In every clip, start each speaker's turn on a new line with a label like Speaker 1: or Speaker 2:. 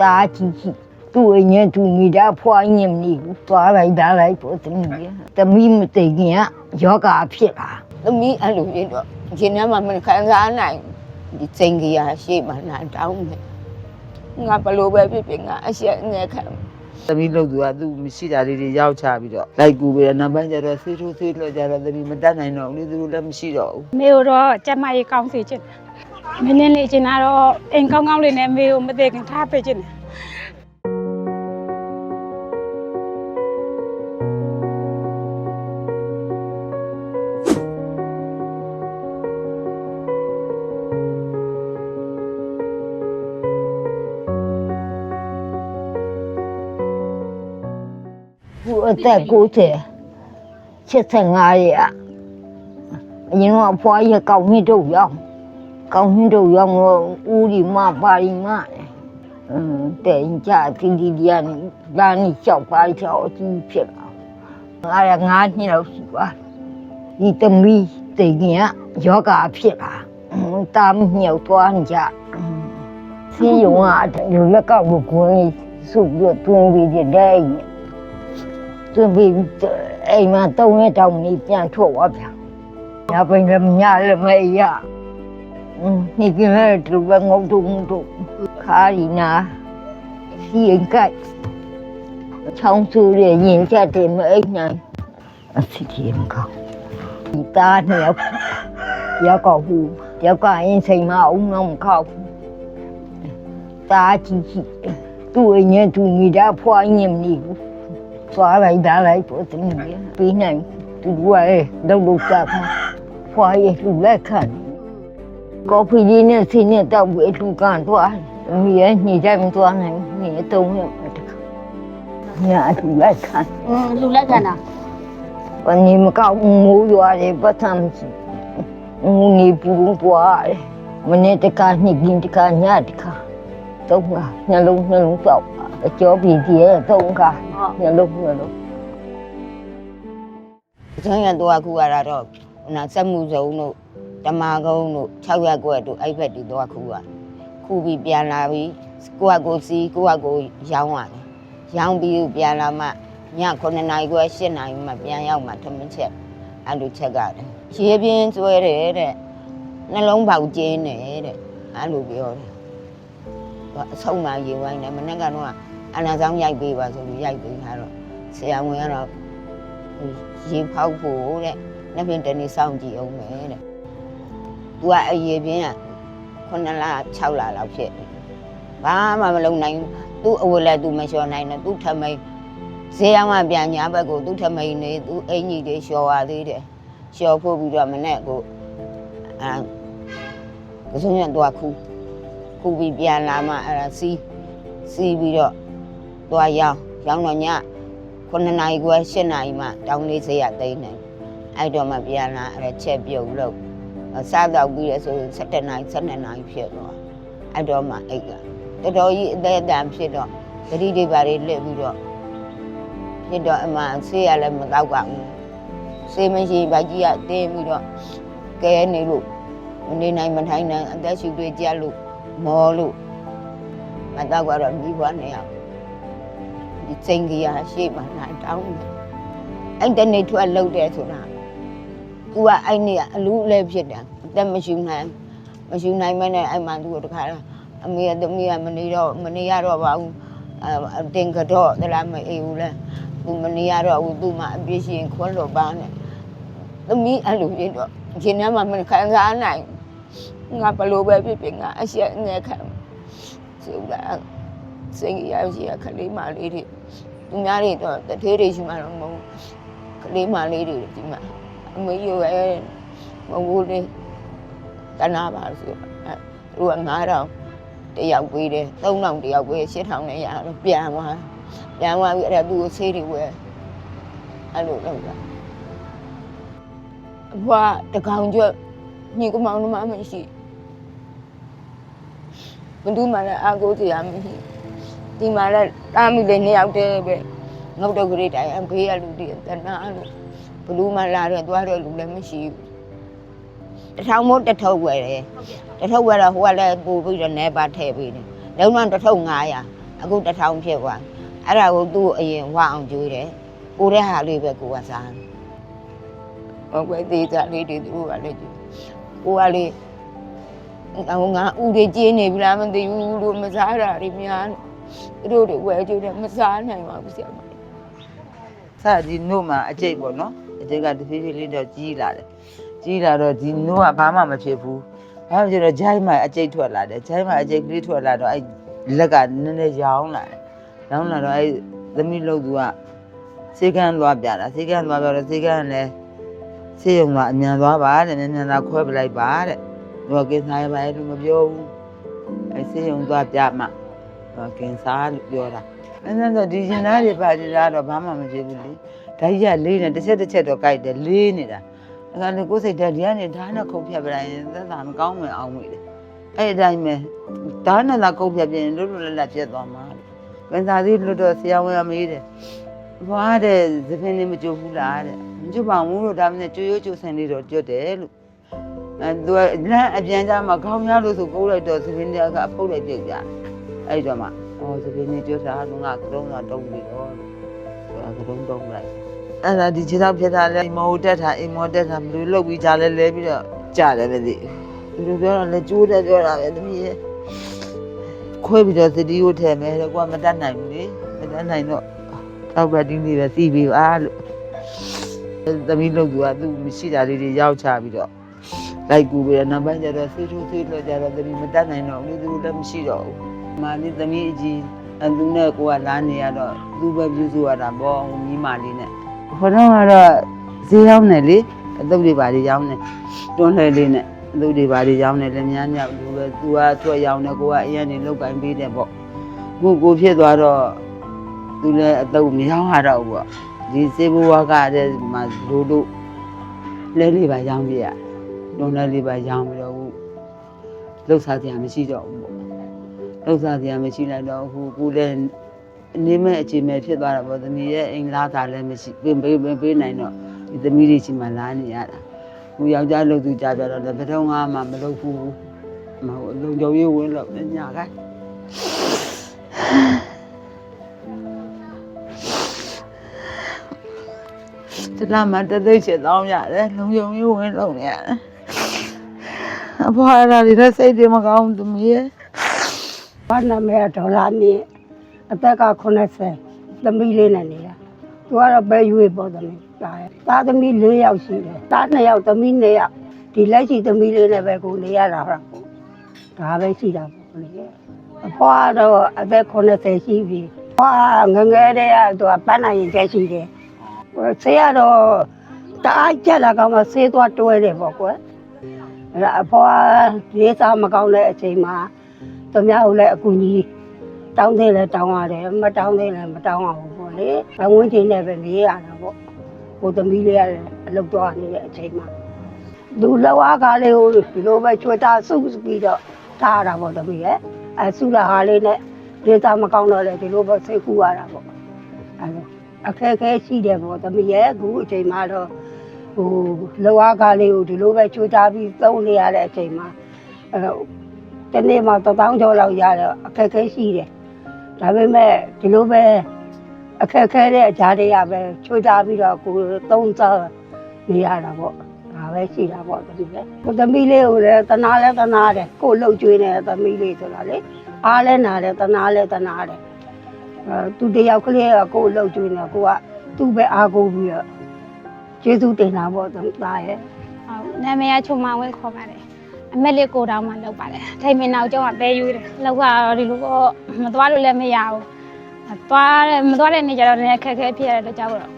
Speaker 1: တာကြီးကြီးသူ့အင်းရဲ့သူမိသားဖွားညင်မနေဘူးသွားလိုက်တာလိုက်ပေါ့သမီးရဲ့သမီးမသိခင်ကယောဂဖြစ်လာ
Speaker 2: သမီးအဲ့လိုဖြစ်တော့ရှင်ထဲမှာမခံစားနိုင်ဘူးဒီစိန်ကြီးရရှေ့မှာနာတောင်းတယ်ငါဘလို့ပဲဖြစ်ဖြစ်ငါအရှက်ငဲခံ
Speaker 3: သမီးလို့သူကသူမရှိတာလေးတွေရောက်ချပြီးတော့လိုက်ကူပြီးတော့နောက်ပိုင်းကျတော့ဆေးထိုးဆေးလွှတ်ကြတော့သမီးမတတ်နိုင်တော့ဘူးလေသူတို့လည်းမရှိတော့ဘူး
Speaker 4: မေကိုတော့ကျမကြီးကောင်းစေချင်တယ် မင်းနဲ့လေချင်တာတော့အိမ်ကောင်းကောင်းလေးနဲ့မေကိုမသိခင်ထားပေးချင်တယ်
Speaker 1: သူအသက်90 85ရဲ့อะအရင်ကအဖွားရဲ့ကောင်းနှင်းတို့ရောက် ကောင်းနှင်းတို့ရောက်တော့ဦးဒီမပါရီမတယ်အင်းတဲ့ကြတီတီဒီယာနီလာနီကြောက်ပါချောအကြီးဖြစ်လာငါရငါးနှစ်လောက်ရှိပါဒီသမီးတိတ်ကြီးကယောဂဖြစ်လာအင်းတာမညောက်သွားကြအင်းစီယုံကလူလက်ကောက်ကိုကိုယ်ကြီးစုပြီးတွင်းပြီးတဲ့သူပြီးအိမ်မှာတုံးရတောင်နေပြန်ထွက်သွားပြန်။ညာပင်လည်းမညာလည်းမရ။ နေကင်းရတူဘငုတ်တုံတို့ခါရီနာစီရင်ကတ်ချောင်းဆူရဲ့ရင်ချက်တယ်မအိမ်နိုင်အစီကြီးမကောင်းဒီသားနှစ်ယောက်ရောက်ကောက်ဘူးရောက်ကအင်းစိမ်မအောင်တော့မကောက်ဘူးသားကြီးကြီးသူ့အင်းရဲ့သူမိသားဖွားညင်နေဘူးသွားလိုက်ဒါလိုက်ပို့တင်ပြီးနိုင်သူကလည်းတော့လို့ကဖွားရဲ့လူလက်ခံတယ် ကော်ဖီလေးနဲ့ဆင်းနဲ့တောက်ပြီးလူကန်သွားသမီးရဲ့ညှိကြိုင်မသွားနိုင်ညှိတုံးရဲ့တခါညာလူလက်ခံ
Speaker 5: อืมလူလက်ခံတာ
Speaker 1: ဘယ်နေမကောက်မိုးရွာတယ်ပတ်သမ်းစီငူနေပူပွားတယ်မနေ့တခါညှိကင်းတခါညတခါတော့ကနှလုံးနှလုံးတောက်အကျော်ပြီးကြီးရဲ့သုံးခါနှလုံးနှလုံး
Speaker 2: ကျန်ရတော့ခုရတာတော့နာစက်မှုစုံတို့ တမာကုန်းတို့6ရက်ကွက်တို့အဲ့ဘက်တူတော့ခုရခုပြီးပြန်လာပြီးကိုကကိုစီကိုကကိုရောင်းရတယ်ရောင်းပြီးပြန်လာမှည9နာရီခွဲ10နာရီမှပြန်ရောက်မှထမင်းချက်အဲ့လိုချက်ကြတယ်ရေပြင်းကျွဲတယ်တဲ့နှလုံးပေါက်ကျင်းတယ်တဲ့အဲ့လိုပြောတယ်အဆုံးမရေဝိုင်းတယ်မနေ့ကတော့အနာဆောင်ရိုက်ပေးပါဆိုပြီးရိုက်ပေးထားတော့ဆရာဝန်ကတော့ရေဖောက်ဖို့တဲ့နှစ်ပင်တနေ့စောင့်ကြည့်အောင်မယ်တဲ့။ သူကအရေးပြင်းက9လ6လလောက်ဖြစ်ဘာမှမလုပ်နိုင်သူ့အဝတ်လည်းသူမလျှော်နိုင်တော့သူ့ထမိန်ဈေးအောင်ကပြန်ညာဘက်ကိုသူ့ထမိန်နေသူ့အင်ကြီးတွေလျှော်ပါသေးတယ်လျှော်ဖို့ပြီးတော့မနဲ့ကိုအဲကစုံရတော့ခုခုပြီးပြန်လာမှအဲစီးစီးပြီးတော့သွားရောင်းရောင်းတော့ည9နာရီခွဲ10နာရီမှတောင်းလေးဈေးရသိနေအဲ့တော့မှပြန်လာအဲချက်ပြုတ်လို့ စားတော့ပြီးရဆို7နာရီ7နာရီဖြစ်တော့အဲ့တော့မှအိတ်ကတော်တော်ကြီးအသေးအတန်ဖြစ်တော့ဂရီတွေပါတွေလစ်ပြီးတော့ဖြစ်တော့အမှဆေးရလည်းမတော့ကဘူးဆေးမရှိဘာကြီးကတင်းပြီးတော့ကဲနေလို့မနေနိုင်မထိုင်နိုင်အသက်ရှူတွေကြက်လို့မောလို့မတော့ကတော့ပြီးပွားနေရအောင်ဒီစိန်ကြီးရရှေ့မှာလာတောင်းတယ်အဲ့တနေ့ထွက်လှုပ်တယ်ဆိုတာ သူကအဲ့နေ့ကအလူအလဲဖြစ်တယ်အသက်မရှိနိုင်မရှိနိုင်မနဲ့အဲ့မှသူကတခါအမေကသမီးကမနေတော့မနေရတော့ပါဘူးအတင်ကတော့တလားမအေးဘူးလဲသူမနေရတော့ဘူးသူမှအပြစ်ရှိရင်ခွန်းလို့ပါနဲ့သမီးအဲ့လိုဖြစ်တော့ရှင်ထဲမှာမခံစားနိုင်ငါဘလို့ပဲဖြစ်ဖြစ်ငါအရှက်ငဲခံဆိုတာစိတ်ရရှိရခလေးမလေးတွေသူများတွေတော့တထေးတွေရှိမှတော့မဟုတ်ဘူးကလေးမလေးတွေဒီမှာ အမေရွယ်မဟုတ်ဘူးလေတနာပါဆိုအဲသူက9000တယောက်ပေးတယ်3000တယောက်ပေး8000နဲ့ရတော့ပြန်သွားပြန်သွားပြီးအဲ့ဒါသူ့ကိုဆေးတွေဝယ်အဲ့လိုလုပ်တာအဘွားတကောင်ကျွတ်ညီကမောင်နှမမရှိဘယ်သူမှလည်းအာကိုစရာမရှိဒီမှာလည်းတားမိလေးနှစ်ယောက်တည်းပဲငုတ်တော့ကလေးတိုင်အဖေးရလူတွေတနာလို့ ဘလူးမလာတော့သွားတော့လူလည်းမရှိဘူးတထောင်မို့တစ်ထုပ်ဝယ်တယ်တစ်ထုပ်ဝယ်တော့ဟိုကလည်းပို့ပြီးတော့နေပါထည့်ပေးတယ်လုံးဝတစ်ထုပ်900အခုတစ်ထောင်ဖြစ်သွားအဲ့ဒါကိုသူ့အရင်ဝအောင်ကျွေးတယ်ကိုတဲ့ဟာလေးပဲကိုကစားတယ်ဟုတ်ကဲ့သေးစားလေးတွေသူကလည်းကျွေးကိုကလေအငါဦးတွေကျင်းနေပြီလားမသိဘူးလို့မစားတာတွေများသူတို့တွေဝယ်ကျွေးတယ်မစားနိုင်ပါဘူးဆရာမ
Speaker 3: စကြီးနို့မှာအကျိတ်ပေါ့နော် အကျိတ်ကတဖြည်းဖြည်းလေးတော့ကြီးလာတယ်ကြီးလာတော့ဒီနို့ကဘာမှမဖြစ်ဘူးဘာမှမဖြစ်တော့ဂျိုင်းမှာအကျိတ်ထွက်လာတယ်ဂျိုင်းမှာအကျိတ်ကလေးထွက်လာတော့အဲ့လက်ကနည်းနည်းရောင်းလာတယ်ရောင်းလာတော့အဲ့သမီးလို့သူကစေကန်းသွားပြတာစေကန်းသွားပြတော့စေကန်းကလည်းစေရုံကအမြန်သွားပါတဲ့မြန်မြန်သာခွဲပလိုက်ပါတဲ့သူကကင်းစားရပါလို့မပြောဘူးအဲ့စေရုံသွားပြမှသူကကင်းစားလို့ပြောတာအဲ့ဒါတော့ဒီရှင်သားတွေပါကြတာတော့ဘာမှမဖြစ်ဘူးလေ ဓာကြီးကလေးနေတစ်ချက်တစ်ချက်တော့ကြိုက်တယ်လေးနေတာအဲ့ဒါလေကိုယ်စိတ်ဓာတ်ဒီကနေဓာတ်နဲ့ခုတ်ဖြတ်ပလိုက်ရင်သက်သာမကောင်းမယ်အောင်မိတယ်အဲ့အတိုင်းပဲဓာတ်နဲ့သာခုတ်ဖြတ်ပြရင်လွတ်လွတ်လပ်လပ်ပြတ်သွားမှာဝင်စားသေးလွတ်တော့ဆရာဝန်ကမေးတယ်ဘာတဲ့သပင်းလေးမကြိုဘူးလားတဲ့မကြိုပါဘူးလို့ဒါမှနဲ့ကြိုရိုးကြိုဆင်လေးတော့ကြွတ်တယ်လို့အဲသူကလမ်းအပြန်ကြမှာခေါင်းများလို့ဆိုကိုးလိုက်တော့သပင်းတွေကအဖုတ်လိုက်ပြုတ်ကြတယ်အဲ့တော့မှအော်သပင်းနေပြောတာကငါကတော့ငါတုံးပြီတော့ဆိုတာကတော့တုံးလိုက် အဲ့ဒါဒီခြေထောက်ဖြစ်တာလဲမောတက်တာအိမ်မောတက်တာဘယ်လိုလုပ်ပြီးကြလဲလဲပြီးတော့ကြားတယ်ပဲဒီသူတို့ပြောတော့လဲကျိုးတယ်ပြောတာပဲသမီးရဲ့ခွဲပြီးတော့သတိကိုထည့်မယ်တဲ့ကွာမတတ်နိုင်ဘူးလေမတတ်နိုင်တော့တောက်ပတ်တင်းလေးပဲစီးပြီးပါလို့သမီးလို့သူကသူမရှိတာလေးတွေရောက်ချပြီးတော့လိုက်ကူပြီးတော့နောက်ပိုင်းကျတော့ဆေးထိုးဆေးလို့ကျတော့သမီးမတတ်နိုင်တော့ဘူးသူတို့လည်းမရှိတော့ဘူးမာလေးသမီးအကြီးအသူနဲ့ကိုကလာနေရတော့သူပဲပြုစုရတာပေါ့ညီမလေးနဲ့ ခေါတော့ကတော့ဈေးရောက်နေလေအသုတ်တွေပါတွေရောင်းနေတွန်းလှဲလေးနဲ့အသုတ်တွေပါတွေရောင်းနေလည်းများများလူပဲသူကထွက်ရောင်းနေကိုကအရင်နေလောက်ကင်ပေးတယ်ပေါ့ကိုကိုဖြစ်သွားတော့သူလည်းအသုတ်မရောင်းရတော့ဘူးပေါ့ဒီစေဘဝကတဲ့မှာလူတို့လဲလေးပါရောင်းပြရတွန်းလှဲလေးပါရောင်းပြီးတော့လှုပ်ရှားစရာမရှိတော့ဘူးပေါ့လှုပ်ရှားစရာမရှိလိုက်တော့ဟိုကိုလည်းအ နေမဲ့အခြေမဲ့ဖြစ်သွားတာပေါ့သမီးရဲ့အိမ်လားတာလည်းမရှိပေးပေးပေးပေးနိုင်တော့ဒီသမီးတွေရှိမှလာနေရတာဟိုယောက်ျားလှုပ်သူကြပြတော့လည်းဘယ်တော့မှမလုပ်ဘူးမဟုတ်လုံကြုံရေးဝင်လို့ညခိုင်းတလားမတသိချင်တော့ရတယ်လုံကြုံရေးဝင်လို့နေရတယ်အဖွားရတာတွေစိတ်တွေမကောင်းဘူးသမီးရဲ့
Speaker 5: ဘာနာမည်ကဒေါ်လာနေ အသက်က80သမီးလေးနဲ့နေတာသူကတော့ပဲရွေးပေါ့သမီးဒါရဲ့သားသမီး၄ယောက်ရှိတယ်သား2ယောက်သမီး2ယောက်ဒီလက်ရှိသမီးလေးနဲ့ပဲကိုနေရတာဟုတ်ဒါပဲရှိတာပေါ့လေအဖွားတော့အသက်80ရှိပြီဖွားငယ်ငယ်တည်းကသူကပန်းနိုင်ရင်ကျက်ရှိတယ်ဆေးရတော့တအားကြက်လာကောင်မှဆေးသွားတွဲတယ်ပေါ့ကွယ်အဲ့ဒါအဖွားရေးစားမကောင်းတဲ့အချိန်မှာသူများကိုလည်းအကူကြီး တောင်းသေးလဲတောင်းရတယ်မတောင်းသေးလဲမတောင်းအောင်ပေါ့လေဘဝင်းချင်းနဲ့ပဲနေရတာပေါ့ကိုသမီးလေးရတယ်အလုပ်တော့နေတဲ့အချိန်မှာသူလောက်အားကားလေးကိုဒီလိုပဲချွတ်တာစုပြီးတော့ထားရတာပေါ့သမီးရဲ့အဲစုတာဟာလေးနဲ့ဒေတာမကောင်းတော့လေဒီလိုပဲစိတ်ကူရတာပေါ့အဲလိုအခက်အခဲရှိတယ်ပေါ့သမီးရဲ့အခုအချိန်မှာတော့ဟိုလောက်အားကားလေးကိုဒီလိုပဲချွတ်တာပြီးသုံးနေရတဲ့အချိန်မှာအဲတနေ့မှတစ်တောင်းကျော်လောက်ရတော့အခက်အခဲရှိတယ်။ ဒါပေမဲ့ဒီလိုပဲအခက်အခဲတဲ့အကြားတွေကပဲချွေတာပြီးတော့ကိုယ်သုံးစားနေရတာပေါ့။ဒါပဲရှိတာပေါ့တတိပဲ။ကိုသမီးလေးကိုလည်းတနာလဲတနာတယ်။ကိုလှုပ်ကြွေးနေတဲ့သမီးလေးဆိုတာလေ။အားလဲနာတယ်တနာလဲတနာတယ်။အဲသူတယောက်ကလေးကကိုလှုပ်ကြွေးနေကိုကသူ့ပဲအားကိုးပြီးတော့ကျေးဇူးတင်တာပေါ့သားရဲ့
Speaker 4: ဟုတ်နာမည်ကချုံမဝင်းခေါ်ပါတယ် အမက်လေးကိုတောင်မှလောက်ပါတယ်ထိတ်မင်းနောက်ကျောင်းကပဲယူတယ်လောက်ကတော့ဒီလိုပေါ့မသွားလို့လည်းမရဘူးသွားတယ်မသွားတဲ့နေ့ကျတော့လည်းခက်ခဲဖြစ်ရတဲ့ကြောက်တော့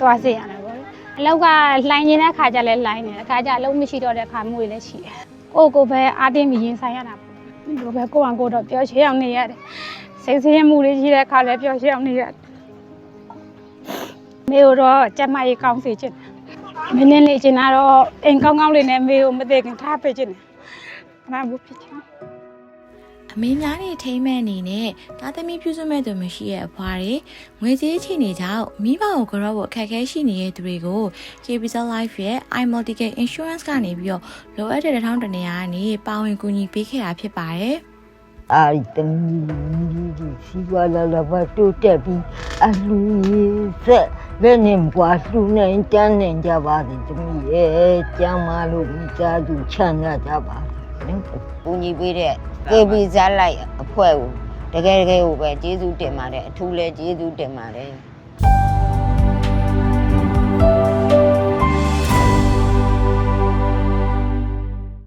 Speaker 4: သွားစေရတယ်ပေါ့အလောက်ကလှိုင်းနေတဲ့ခါကျလည်းလှိုင်းနေတယ်ခါကျအလုံးမရှိတော့တဲ့ခါမျိုးတွေလည်းရှိတယ်ကိုကိုပဲအားတင်းပြီးရင်ဆိုင်ရတာပေါ့ဒီလိုပဲကိုအောင်ကိုတော့ပျော်ရွှင်အောင်နေရတယ်စိတ်ဆင်းရဲမှုတွေရှိတဲ့ခါလည်းပျော်ရွှင်အောင်နေရတယ်မေတော့ကျမကြီးကောင်းစေချင်တယ်မင်းနဲ့လေချင်တာတော့အိမ်ကောင်းကောင်းလေးနဲ့မေကိုမသိခင်ထားပေးချင်တယ်။ ဘာမှမဖြစ်ချင်ဘူး
Speaker 6: အမေများနေထိမ့်မဲ့အနေနဲ့တာသမီပြုစုမဲ့သူမရှိရဲ့အဖွားတွေငွေကြေးချီနေကြောင်းမိဘကိုကြောဖို့အခက်အခဲရှိနေတဲ့သူတွေကို KBZ Life ရဲ့ iMultical Insurance ကနေပြီးတော့လိုအပ်တဲ့တစ်ထောင်တနေရာကနေပါဝင်ကူညီပေးခဲ့တာဖြစ်ပါတယ်။
Speaker 1: အာရီတမီဒီစီဝါလာလာဘတိုးတက်ပြီးအလူရေးဆက်လက်နေကွာလှူနိုင်တန်းနိုင်ကြပါစေတမီရဲ့ကျမ်းမာလို့မိသားစုချမ်းသာကြပါစေနော်
Speaker 2: ပူညီပေးတဲ့ KB ဇာတ်လိုက်အဖွဲ့ကိုတကယ်တကယ်ကိုပဲကျေးဇူးတင်ပါတယ်အထူးလဲကျေးဇူးတင်ပါတယ်